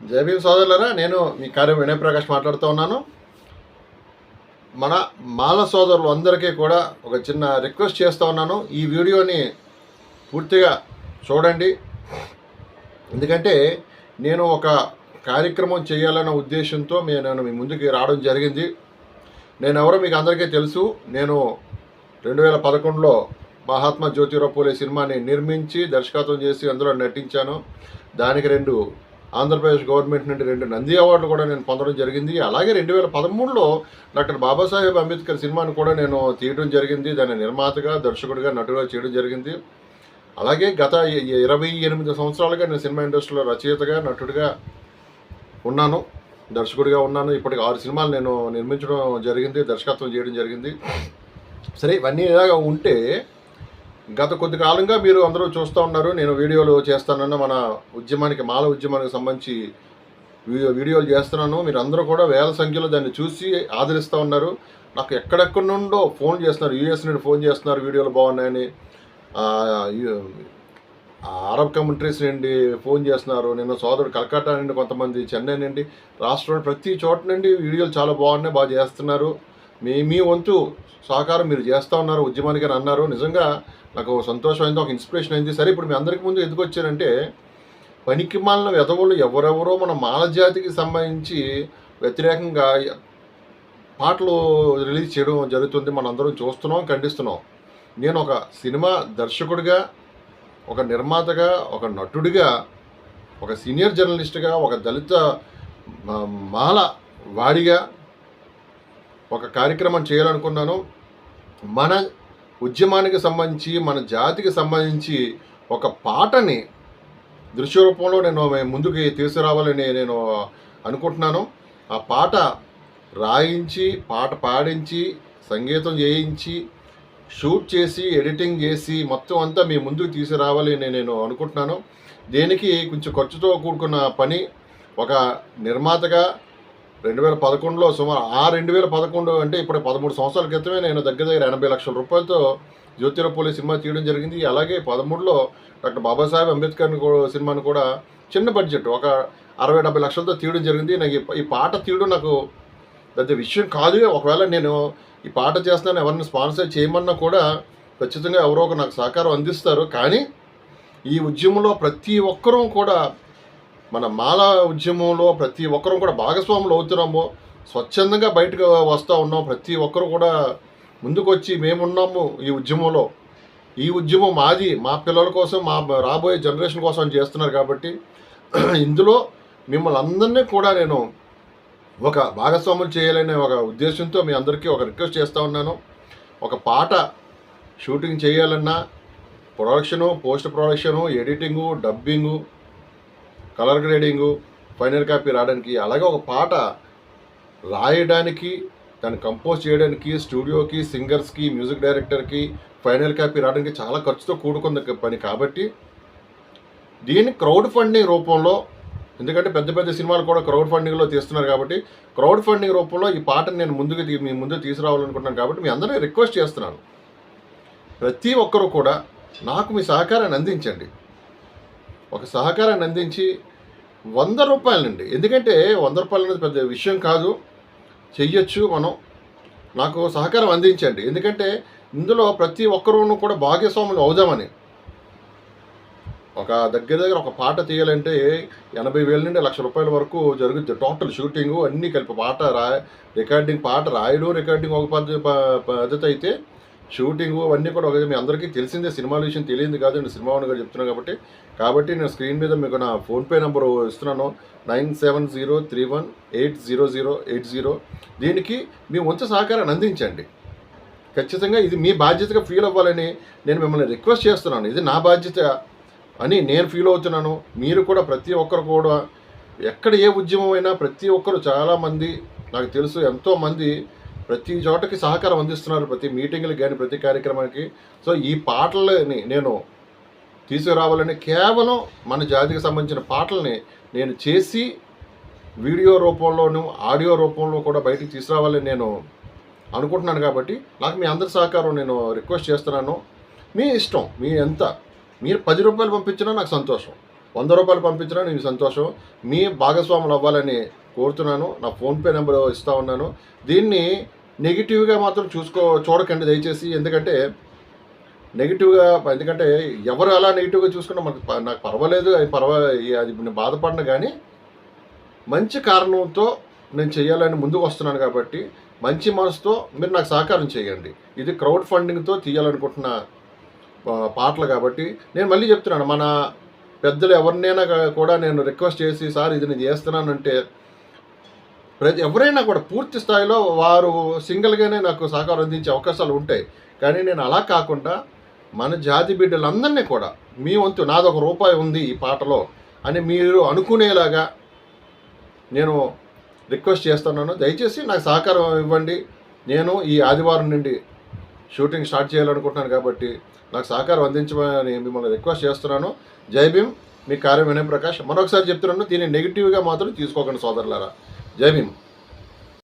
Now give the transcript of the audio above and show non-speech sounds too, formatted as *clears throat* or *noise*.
జయభీం సోదరులరా నేను మీ కార్యం వినయ్ ప్రకాష్ మాట్లాడుతూ ఉన్నాను. మన మాల సోదరులు అందరికీ కూడా ఒక చిన్న రిక్వెస్ట్ చేస్తూ ఉన్నాను. ఈ వీడియోని పూర్తిగా చూడండి. ఎందుకంటే నేను ఒక కార్యక్రమం చేయాలన్న ఉద్దేశంతో నేను మీ ముందుకి రావడం జరిగింది. నేను ఎవరో మీకు అందరికీ తెలుసు. నేను రెండు వేల పదకొండులో మహాత్మా జ్యోతిరావు పూలే సినిమాని నిర్మించి దర్శకత్వం చేసి అందులో నటించాను. దానికి రెండు ఆంధ్రప్రదేశ్ గవర్నమెంట్ నుండి రెండు నంది అవార్డులు కూడా నేను పొందడం జరిగింది. అలాగే రెండు వేల పదమూడులో డాక్టర్ బాబాసాహెబ్ అంబేద్కర్ సినిమాను కూడా నేను తీయడం జరిగింది. దాని నిర్మాతగా దర్శకుడిగా నటుగా చేయడం జరిగింది. అలాగే గత ఇరవై ఎనిమిది సంవత్సరాలుగా నేను సినిమా ఇండస్ట్రీలో రచయితగా నటుడిగా ఉన్నాను దర్శకుడిగా ఉన్నాను. ఇప్పటికి ఆరు సినిమాలు నేను నిర్మించడం జరిగింది దర్శకత్వం చేయడం జరిగింది. సరే ఇవన్నీ ఇలాగా ఉంటే గత కొద్ది కాలంగా మీరు అందరూ చూస్తూ ఉన్నారు. నేను వీడియోలు చేస్తానన్న మన ఉద్యమానికి మాల ఉద్యమానికి సంబంధించి వీడియో వీడియోలు చేస్తున్నాను. మీరు అందరూ కూడా వేల సంఖ్యలో దాన్ని చూసి ఆదరిస్తూ ఉన్నారు. నాకు ఎక్కడెక్కడి నుండో ఫోన్ చేస్తున్నారు. యూఎస్ నుండి ఫోన్ చేస్తున్నారు. వీడియోలు బాగున్నాయని. అరబ్ కంట్రీస్ నుండి ఫోన్ చేస్తున్నారు. నేను సోదరుడు కలకత్తా నుండి కొంతమంది చెన్నై నుండి రాష్ట్రంలో ప్రతి చోట నుండి వీడియోలు చాలా బాగున్నాయి బాగా చేస్తున్నారు. మీ మీ వంతు సహకారం మీరు చేస్తూ ఉన్నారు ఉద్యమానికి అని అన్నారు. నిజంగా నాకు సంతోషం అయింది ఒక ఇన్స్పిరేషన్ అయింది. సరే ఇప్పుడు మీ అందరికీ ముందు ఎందుకు వచ్చానంటే పనికి మాలిన వెధవులు ఎవరెవరో మన మాల జాతికి సంబంధించి వ్యతిరేకంగా పాటలు రిలీజ్ చేయడం జరుగుతుంది. మనందరం చూస్తున్నాం ఖండిస్తున్నాం. నేను ఒక సినిమా దర్శకుడిగా ఒక నిర్మాతగా ఒక నటుడిగా ఒక సీనియర్ జర్నలిస్ట్గా ఒక దళిత మాల వాడిగా ఒక కార్యక్రమం చేయాలనుకున్నాను. మన ఉద్యమానికి సంబంధించి మన జాతికి సంబంధించి ఒక పాటని దృశ్య రూపంలో నేను మే- ముందుకి తీసుకురావాలని నేను అనుకుంటున్నాను. ఆ పాట రాయించి పాట పాడించి సంగీతం చేయించి షూట్ చేసి ఎడిటింగ్ చేసి మొత్తం అంతా మీ ముందుకు తీసుకురావాలని నేను అనుకుంటున్నాను. దీనికి కొంచెం ఖర్చుతో కూడుకున్న పని ఒక నిర్మాతగా రెండు వేల పదకొండులో సుమారు ఆ రెండు వేల పదకొండు అంటే ఇప్పుడు పదమూడు సంవత్సరాల క్రితమే నేను దగ్గర దగ్గర ఎనభై లక్షల రూపాయలతో జ్యోతిరపూలి సినిమా తీయడం జరిగింది. అలాగే పదమూడులో డాక్టర్ బాబాసాహెబ్ అంబేద్కర్ సినిమాను కూడా చిన్న బడ్జెట్ ఒక అరవై డెబ్బై లక్షలతో తీయడం జరిగింది. నాకు ఈ- ఈ పాట తీయడం నాకు పెద్ద విషయం కాదు. ఒకవేళ నేను ఈ పాట చేస్తున్నాను ఎవరిని స్పాన్సర్ చేయమన్నా కూడా ఖచ్చితంగా ఎవరో ఒక నాకు సహకారం అందిస్తారు. కానీ ఈ ఉద్యమంలో ప్రతి ఒక్కరూ కూడా మన మాల ఉద్యమంలో ప్రతి ఒక్కరూ కూడా భాగస్వాములు అవుతున్నాము. స్వచ్ఛందంగా బయటకు వస్తూ ఉన్నాం. ప్రతి ఒక్కరు కూడా ముందుకొచ్చి మేమున్నాము ఈ ఉద్యమంలో. ఈ ఉద్యమం మాది మా పిల్లల కోసం మా రాబోయే జనరేషన్ కోసం చేస్తున్నారు కాబట్టి *clears throat* ఇందులో మిమ్మల్ని అందరినీ కూడా నేను ఒక భాగస్వాములు చేయాలనే ఒక ఉద్దేశంతో మీ అందరికీ ఒక రిక్వెస్ట్ చేస్తూ ఉన్నాను. ఒక పాట షూటింగ్ చేయాలన్నా production post production editing dubbing colour grading final copy రావడానికి అలాగే ఒక పాట రాయడానికి దాన్ని కంపోజ్ చేయడానికి స్టూడియోకి సింగర్స్కి మ్యూజిక్ డైరెక్టర్కి ఫైనల్ కాపీ రావడానికి చాలా ఖర్చుతో కూడుకున్న పని కాబట్టి దీన్ని క్రౌడ్ ఫండింగ్ రూపంలో ఎందుకంటే పెద్ద పెద్ద సినిమాలు కూడా క్రౌడ్ ఫండింగ్లో తీస్తున్నారు కాబట్టి క్రౌడ్ ఫండింగ్ రూపంలో ఈ పాటను నేను ముందుకు మీ ముందు తీసుకురావాలనుకుంటున్నాను కాబట్టి మీ అందరినీ రిక్వెస్ట్ చేస్తున్నాను. ప్రతి ఒక్కరూ కూడా నాకు మీ సహకారాన్ని అందించండి. ఒక సహకారాన్ని అందించి వంద రూపాయలండి. ఎందుకంటే వంద రూపాయలు అనేది పెద్ద విషయం కాదు. చెయ్యొచ్చు మనం. నాకు సహకారం అందించండి. ఎందుకంటే ఇందులో ప్రతి ఒక్కరూ కూడా భాగస్వాములు అవుదామని. ఒక దగ్గర దగ్గర ఒక పాట తీయాలంటే ఎనభై వేల నుండి లక్ష రూపాయల వరకు జరుగుద్ది. టోటల్ షూటింగు అన్నీ కలిపి పాట రా రికార్డింగ్ పాట రాయడం రికార్డింగ్ ఒక పద్ధతి పద్ధతి అయితే షూటింగు అవన్నీ కూడా ఒక మీ అందరికీ తెలిసిందే సినిమాల విషయం తెలియదు కాదు నేను సినిమా గారు చెప్తున్నాను కాబట్టి. కాబట్టి నేను స్క్రీన్ మీద మీకు నా ఫోన్పే నెంబర్ ఇస్తున్నాను. Nine seven zero three one eight zero zero eight zero. దీనికి మీ వంతు సహకారాన్ని అందించండి. ఖచ్చితంగా ఇది మీ బాధ్యతగా ఫీల్ అవ్వాలని నేను మిమ్మల్ని రిక్వెస్ట్ చేస్తున్నాను. ఇది నా బాధ్యత అని నేను ఫీల్ అవుతున్నాను. మీరు కూడా ప్రతి ఒక్కరు కూడా ఎక్కడ ఏ ఉద్యమం అయినా ప్రతి ఒక్కరు చాలామంది నాకు తెలుసు ఎంతోమంది ప్రతి చోటకి సహకారం అందిస్తున్నారు ప్రతి మీటింగ్లకు కానీ ప్రతి కార్యక్రమానికి. సో ఈ పాటలని నేను తీసుకురావాలని కేవలం మన జాతికి సంబంధించిన పాటల్ని నేను చేసి వీడియో రూపంలోనూ ఆడియో రూపంలో కూడా బయటికి తీసుకురావాలని నేను అనుకుంటున్నాను కాబట్టి నాకు మీ అందరి సహకారం నేను రిక్వెస్ట్ చేస్తున్నాను. మీ ఇష్టం మీ ఎంత మీరు పది రూపాయలు పంపించినా నాకు సంతోషం వంద రూపాయలు పంపించినా నేను సంతోషం మీ భాగస్వాములు అవ్వాలని కోరుతున్నాను. నా ఫోన్పే నెంబర్ ఇస్తా ఉన్నాను. దీన్ని నెగిటివ్గా మాత్రం చూసుకో చూడకండి దయచేసి. ఎందుకంటే నెగిటివ్గా ఎందుకంటే ఎవరు అలా నెగిటివ్గా చూసుకున్నా మనకు నాకు పర్వాలేదు. అది పర్వాలేదు అది నేను బాధపడిన కానీ మంచి కారణంతో నేను చేయాలని ముందుకు వస్తున్నాను కాబట్టి మంచి మనసుతో మీరు నాకు సహకారం చేయండి. ఇది క్రౌడ్ ఫండింగ్తో తీయాలనుకుంటున్న పాటలు కాబట్టి నేను మళ్ళీ చెప్తున్నాను. మన పెద్దలు ఎవరినైనా కూడా నేను రిక్వెస్ట్ చేసి సార్ ఇది నేను చేస్తున్నానంటే ప్రతి ఎవరైనా కూడా పూర్తి స్థాయిలో వారు సింగిల్గానే నాకు సహకారం అందించే అవకాశాలు ఉంటాయి. కానీ నేను అలా కాకుండా మన జాతి బిడ్డలందరినీ కూడా మీ వంతు నాదొక రూపాయి ఉంది ఈ పాటలో అని మీరు అనుకునేలాగా నేను రిక్వెస్ట్ చేస్తున్నాను. దయచేసి నాకు సహకారం ఇవ్వండి. నేను ఈ ఆదివారం నుండి షూటింగ్ స్టార్ట్ చేయాలనుకుంటున్నాను కాబట్టి నాకు సహకారం అందించమని మిమ్మల్ని రిక్వెస్ట్ చేస్తున్నాను. జై భీమ్. మీ కార్యం వినయ్ ప్రకాష్. మరొకసారి చెప్తున్నాను దీన్ని నెగిటివ్గా మాత్రం తీసుకోకండి సోదరులారా. జై భీమ్